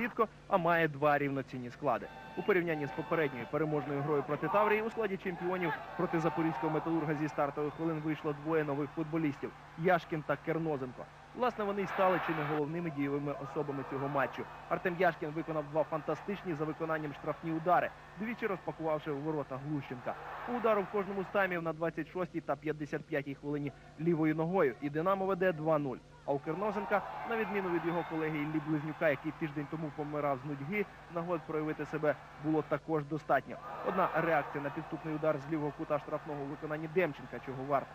нерідко, а має два рівноцінні склади. У порівнянні з попередньою переможною грою проти Таврії у складі чемпіонів проти запорізького металурга зі стартових хвилин вийшло двоє нових футболістів Яшкін та Кернозенко. Власне, вони й стали чи не головними дієвими особами цього матчу. Артем Яшкін виконав два фантастичні за виконанням штрафні удари, двічі розпакувавши у ворота Глущенка. По удару в кожному з таймів на 26-й та 55-й хвилині лівою ногою. І Динамо веде 2-0. А у Кернозенка, на відміну від його колеги Іллі Близнюка, який тиждень тому помирав з нудьги, нагод проявити себе було також достатньо. Одна реакція на підступний удар з лівого кута штрафного у виконанні Демченка, чого варто.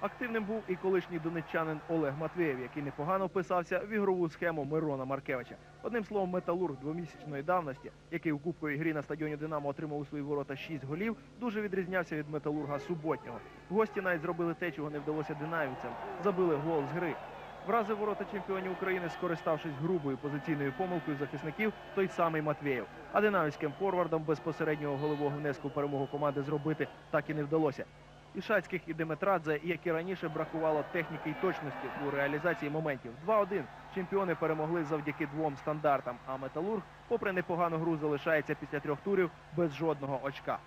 Активним був і колишній донеччанин Олег Матвеєв, який непогано вписався в ігрову схему Мирона Маркевича. Одним словом, металург двомісячної давності, який у кубковій грі на стадіоні Динамо отримав у свої ворота 6 голів, дуже відрізнявся від металурга суботнього. Гості навіть зробили те, чого не вдалося динамівцям. Забили гол з гри. Вразив ворота чемпіонів України, скориставшись грубою позиційною помилкою захисників, той самий Матвєєв. А динамівським форвардом безпосереднього голового внеску перемогу команди зробити так і не вдалося. І Шацьких і Деметрадзе, як і раніше, бракувало техніки і точності у реалізації моментів. 2-1 чемпіони перемогли завдяки двом стандартам. А металург, попри непогану гру, залишається після трьох турів без жодного очка.